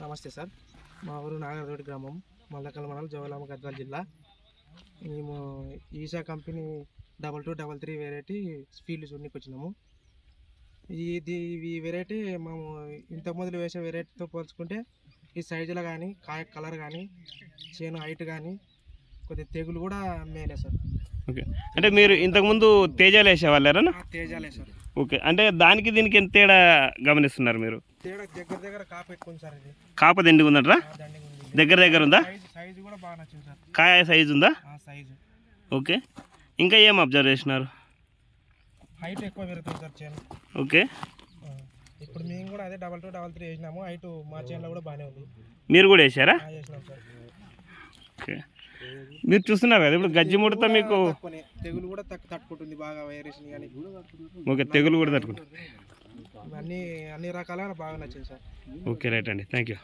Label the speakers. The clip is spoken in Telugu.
Speaker 1: నమస్తే సార్. మా ఊరు నాగరదోటి గ్రామం మల్లకల్ మండలం జవలామ గద్వాల జిల్లా. మేము Isha company double two double three variety field చూడడానికి వచ్చినాము. ఇది ఈ వెరైటీ మేము ఇంతకుముందు వేసే వెరైటీతో పోల్చుకుంటే ఈ సైజులో కానీ కాయ కలర్ కానీ చేను హైట్ కానీ కొద్దిగా తెగులు కూడా మేలే సార్.
Speaker 2: ఓకే. అంటే మీరు ఇంతకుముందు తేజాలు వేసేవాళ్ళారా
Speaker 1: ఆ తేజాలే సార్.
Speaker 2: ఓకే. అంటే దానికి దీనికి ఎంత తేడా గమనిస్తున్నారు మీరు?
Speaker 1: తేడా దగ్గర దగ్గర కాపు పెట్టుకుంది సార్ ఇది.
Speaker 2: కాప ఉందంటారా?
Speaker 1: దండిగా ఉంది.
Speaker 2: దగ్గర దగ్గర ఉందా?
Speaker 1: సైజు కూడా బాగా నచ్చింది సార్.
Speaker 2: కాయ సైజు ఉందా?
Speaker 1: సైజు.
Speaker 2: ఓకే. ఇంకా ఏం అబ్జర్వ్ చేసినారు
Speaker 1: హైట్ ఎక్కువ పెరుగుతుంది సార్ చేను.
Speaker 2: ఓకే.
Speaker 1: ఇప్పుడు మేము కూడా అదే డబల్ టూ డబల్ త్రీ వేసినాము. హైట్ మా చేనులో కూడా బాగానే ఉంది.
Speaker 2: మీరు కూడా వేసారా?
Speaker 1: వేసినాం సార్.
Speaker 2: ఓకే. మీరు చూస్తున్నారు కదా ఇప్పుడు గజ్జి ముడత మీకు
Speaker 1: తెగులు కూడా తట్టుకుంటుంది బాగా వైరస్
Speaker 2: ఓకే తెగులు కూడా తట్టుకుంటారు
Speaker 1: అన్ని అన్ని రకాల బాగా నచ్చింది సార్.
Speaker 2: ఓకే రైట్ అండి. Thank you